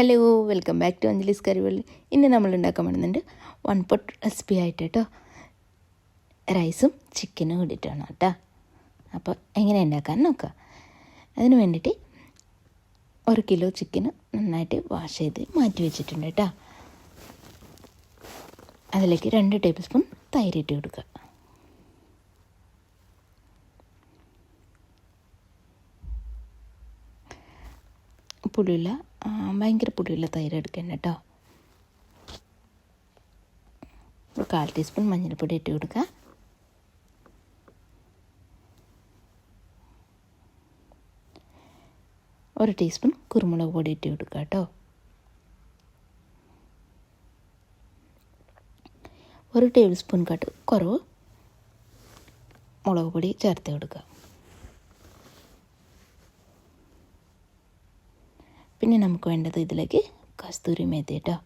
Hello welcome back to Anjali's Karivalli ഇന്ന് നമ്മൾ ഉണ്ടാക്കാൻ പോകുന്നുണ്ട് വൺ പൊട്ട് റെസിപ്പി ആയിട്ട് കേട്ടോ റൈസും ചിക്കനും കൂടിയിട്ടാണ് കേട്ടോ അപ്പോൾ എങ്ങനെ ഉണ്ടാക്കാൻ നോക്കുക അതിന് വേണ്ടിയിട്ട് ഒരു കിലോ ചിക്കന് നന്നായിട്ട് വാഷ് ചെയ്ത് മാറ്റി വെച്ചിട്ടുണ്ട് കേട്ടോ അതിലേക്ക് രണ്ട് ടേബിൾ സ്പൂൺ തൈരിട്ട് കൊടുക്കുക. പുളിയുള്ള ഭയങ്കര പുളിയുള്ള തൈര് എടുക്കണം കേട്ടോ. ഒരു കാൽ ടീസ്പൂൺ മഞ്ഞൾപ്പൊടി ഇട്ട് കൊടുക്കുക ഒരു ടീസ്പൂൺ കുരുമുളക് പൊടി ഇട്ട് കൊടുക്കുക കേട്ടോ. ഒരു ടേബിൾ സ്പൂൺ കട്ട് കുറവ് മുളക് പൊടി ചേർത്ത് കൊടുക്കുക പിന്നെ നമുക്ക് വേണ്ടത് ഇതിലേക്ക് കസ്തൂരി മേത്തി കേട്ടോ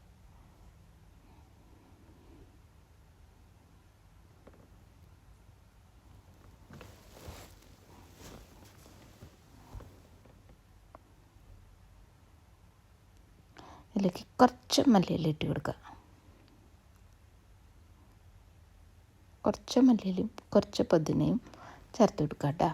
ഇതിലേക്ക് കുറച്ച് മല്ലിയില ഇട്ട് കൊടുക്കുക കുറച്ച് മല്ലിയിലും കുറച്ച് പൊതിനയും ചേർത്ത് കൊടുക്കുക കേട്ടോ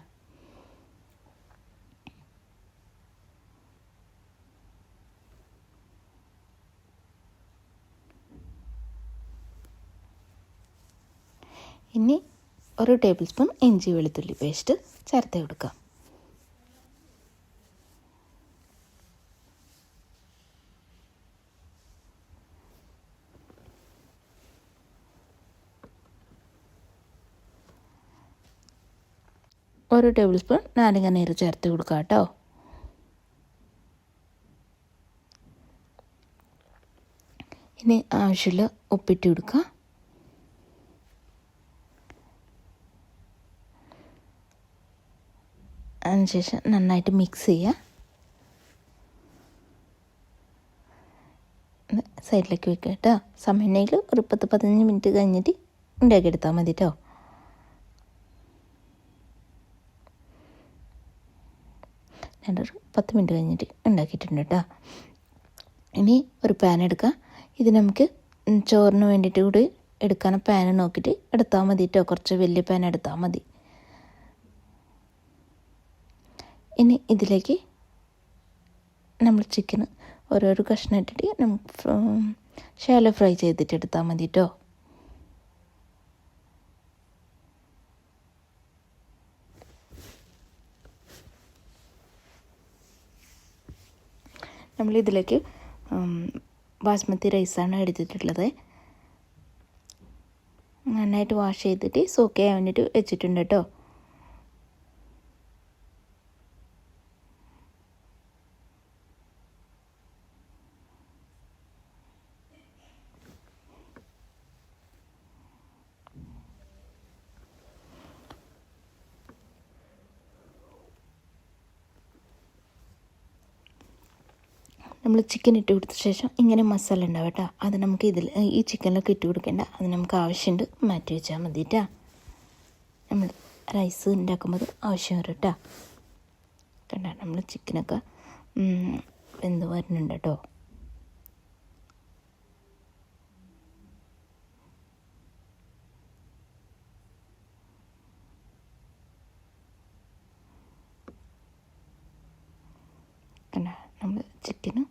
ഇനി ഒരു ടേബിൾ സ്പൂൺ ഇഞ്ചി വെളുത്തുള്ളി പേസ്റ്റ് ചേർത്ത് കൊടുക്കാം ഒരു ടേബിൾ സ്പൂൺ നാരങ്ങ നീര് ചേർത്ത് കൊടുക്കുക കേട്ടോ. ഇനി ആവശ്യമുള്ള ഉപ്പിട്ട് കൊടുക്കുക. അതിനുശേഷം നന്നായിട്ട് മിക്സ് ചെയ്യുക സൈഡിലേക്ക് വെക്കുക കേട്ടോ സമയമെങ്കിൽ ഒരു പത്ത് പതിനഞ്ച് മിനിറ്റ് കഴിഞ്ഞിട്ട് ഉണ്ടാക്കിയെടുത്താൽ മതി കേട്ടോ ഞാനൊരു പത്ത് മിനിറ്റ് കഴിഞ്ഞിട്ട് ഉണ്ടാക്കിയിട്ടുണ്ട് കേട്ടോ ഇനി ഒരു പാൻ എടുക്കുക ഇത് നമുക്ക് ചോറിന് വേണ്ടിയിട്ട് കൂടി എടുക്കാൻ പാൻ നോക്കിയിട്ട് എടുത്താൽ മതി കേട്ടോ കുറച്ച് വലിയ പാൻ എടുത്താൽ മതി. ഇനി ഇതിലേക്ക് നമ്മൾ ചിക്കൻ ഓരോരോ കഷ്ണം ഇട്ടിട്ട് നമുക്ക് ഷാലോ ഫ്രൈ ചെയ്തിട്ട് എടുത്താൽ മതി കേട്ടോ നമ്മളിതിലേക്ക് ബാസ്മതി റൈസാണ് എടുത്തിട്ടുള്ളത്. നന്നായിട്ട് വാഷ് ചെയ്തിട്ട് സോക്ക് വേണ്ടിയിട്ട് വെച്ചിട്ടുണ്ട് കേട്ടോ നമ്മൾ ചിക്കൻ ഇട്ട് കൊടുത്ത ശേഷം ഇങ്ങനെ മസാല ഉണ്ടാവും കേട്ടോ അത് നമുക്ക് ഇതിൽ ഈ ചിക്കനിലൊക്കെ ഇട്ട് കൊടുക്കേണ്ട. അത് നമുക്ക് ആവശ്യമുണ്ട്. മാറ്റി വെച്ചാൽ മതി കേട്ടോ നമ്മൾ റൈസ് ഉണ്ടാക്കുമ്പോൾ ആവശ്യം വരും കേട്ടോ കണ്ട നമ്മൾ ചിക്കനൊക്കെ വെന്ത് വരുന്നുണ്ട് കേട്ടോ കണ്ട നമ്മൾ ചിക്കന്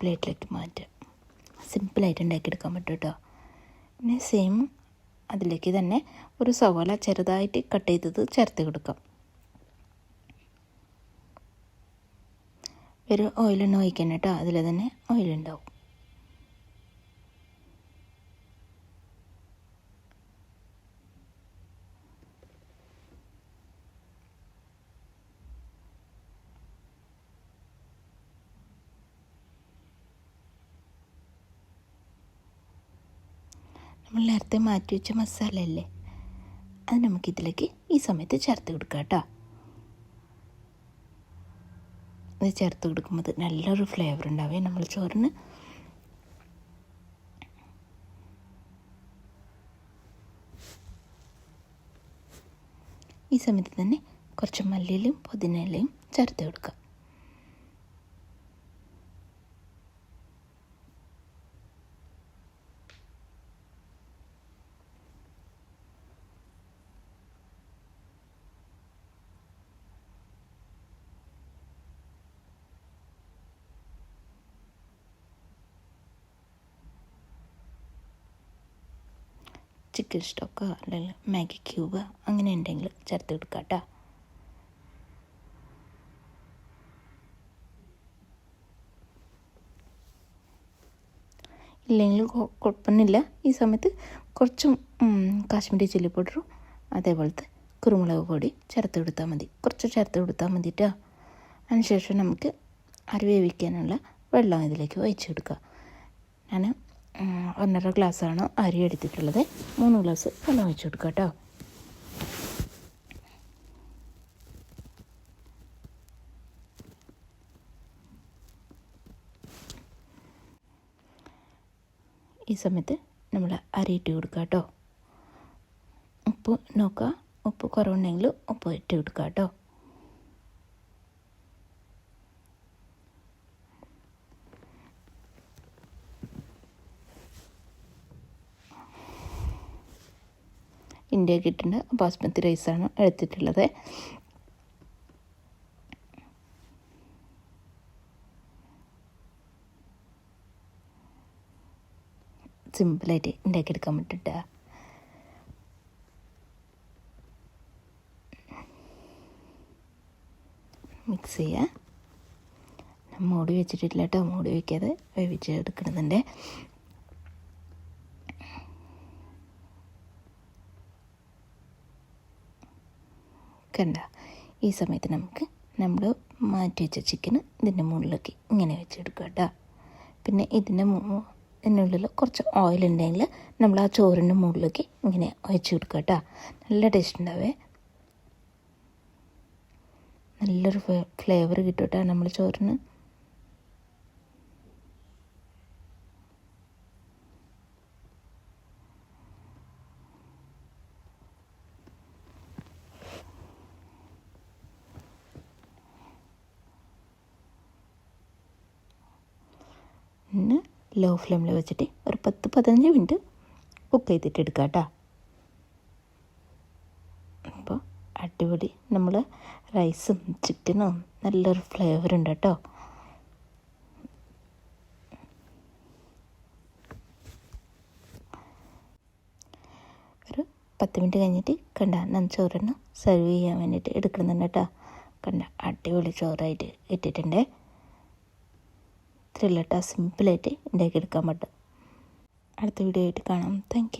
പ്ലേറ്റിലേക്ക് മാറ്റുക സിമ്പിളായിട്ട് ഉണ്ടാക്കിയെടുക്കാൻ പറ്റും കേട്ടോ പിന്നെ സെയിം അതിലേക്ക് തന്നെ ഒരു സവാള ചെറുതായിട്ട് കട്ട് ചെയ്തത് ചേർത്ത് കൊടുക്കാം. ഒരു ഓയിലെണ്ണ ഒഴിക്കണം കേട്ടോ അതിൽ തന്നെ ഓയിലുണ്ടാവും നമ്മൾ നേരത്തെ മാറ്റി വെച്ച മസാല അല്ലേ അത് നമുക്കിതിലേക്ക് ഈ സമയത്ത് ചേർത്ത് കൊടുക്കാം കേട്ടോ. ഇത് ചേർത്ത് കൊടുക്കുമ്പോൾ നല്ലൊരു ഫ്ലേവർ ഉണ്ടാവേ. നമ്മൾ ചോറിന് ഈ സമയത്ത് തന്നെ കുറച്ച് മല്ലിയിലും പുതിനയിലയും ചേർത്ത് കൊടുക്കാം. ചിക്കൻ സ്റ്റോക്കോ അല്ലെങ്കിൽ മാഗി ക്യൂബ് അങ്ങനെ ഉണ്ടെങ്കിൽ ചേർത്ത് കൊടുക്കാം കേട്ടോ ഇല്ലെങ്കിൽ കുഴപ്പമൊന്നുമില്ല. ഈ സമയത്ത് കുറച്ചും കാശ്മീരി ചില്ലി പൗഡറും അതേപോലത്തെ കുരുമുളക് പൊടി ചേർത്ത് കൊടുത്താൽ മതി. കുറച്ച് ചേർത്ത് കൊടുത്താൽ മതി കേട്ടോ അതിനുശേഷം നമുക്ക് അരി വേവിക്കാനുള്ള വെള്ളം ഇതിലേക്ക് ഒഴിച്ച് കൊടുക്കുക ഞാൻ ഒന്നര ഗ്ലാസ്സാണ് അരി എടുത്തിട്ടുള്ളത്. മൂന്ന് ഗ്ലാസ് വെള്ളം ഒഴിച്ചു കൊടുക്കുക കേട്ടോ. ഈ സമയത്ത് നമ്മൾ അരി ഇട്ട് കൊടുക്കുക കേട്ടോ. ഉപ്പ് നോക്കുക. ഉപ്പ് കുറവുണ്ടെങ്കിൽ ഉപ്പ് ഇട്ട് കൊടുക്കുക കേട്ടോ. ഇന്ത്യ കിട്ടുന്ന ബാസ്മതി റൈസാണ് എടുത്തിട്ടുള്ളത്. സിമ്പിളായിട്ട് ഉണ്ടാക്കിയെടുക്കാൻ പറ്റിട്ട. മിക്സ് ചെയ്യുക മൂടി വെച്ചിട്ടില്ല കേട്ടോ. മൂടി വയ്ക്കാതെ വേവിച്ച് എടുക്കണതുണ്ട് കണ്ട. ഈ സമയത്ത് നമുക്ക് നമ്മൾ മാറ്റി വെച്ച ചിക്കൻ ഇതിന്റെ മുകളിലേക്ക് ഇങ്ങനെ വെച്ചെടുക്കുക കേട്ടോ. പിന്നെ ഇതിന്റെ ഇതിനുള്ളിൽ കുറച്ച് ഓയിൽ ഉണ്ടെങ്കിൽ നമ്മൾ ആ ചോറിന്റെ മുകളിലേക്ക് ഇങ്ങനെ ഒഴിച്ച് കൊടുക്കുക കേട്ടോ. നല്ല ടേസ്റ്റ് ഉണ്ടാവേ. നല്ലൊരു ഫ്ലേവർ കിട്ടും കേട്ടോ നമ്മൾ ചോറിന്. പിന്നെ ലോ ഫ്ലെയിമിൽ വെച്ചിട്ട് ഒരു പത്ത് പതിനഞ്ച് മിനിറ്റ് കുക്ക് ചെയ്തിട്ട് എടുക്കുക കേട്ടോ അപ്പോൾ അടിപൊളി. നമ്മൾ റൈസും ചിക്കനും നല്ലൊരു ഫ്ലേവർ ഉണ്ട് കേട്ടോ ഒരു പത്ത് മിനിറ്റ് കഴിഞ്ഞിട്ട് കണ്ട ഞാൻ ചോറെണ്ണം സെർവ് ചെയ്യാൻ വേണ്ടിയിട്ട് എടുക്കുന്നുണ്ട് കേട്ടോ കണ്ട അടിപൊളി ചോറായിട്ട് ഇട്ടിട്ടുണ്ട്. ഇത്രയുള്ള കേട്ടോ സിമ്പിളായിട്ട് ഉണ്ടാക്കിയെടുക്കാൻ പറ്റും. അടുത്ത വീഡിയോ ആയിട്ട് കാണാം. താങ്ക്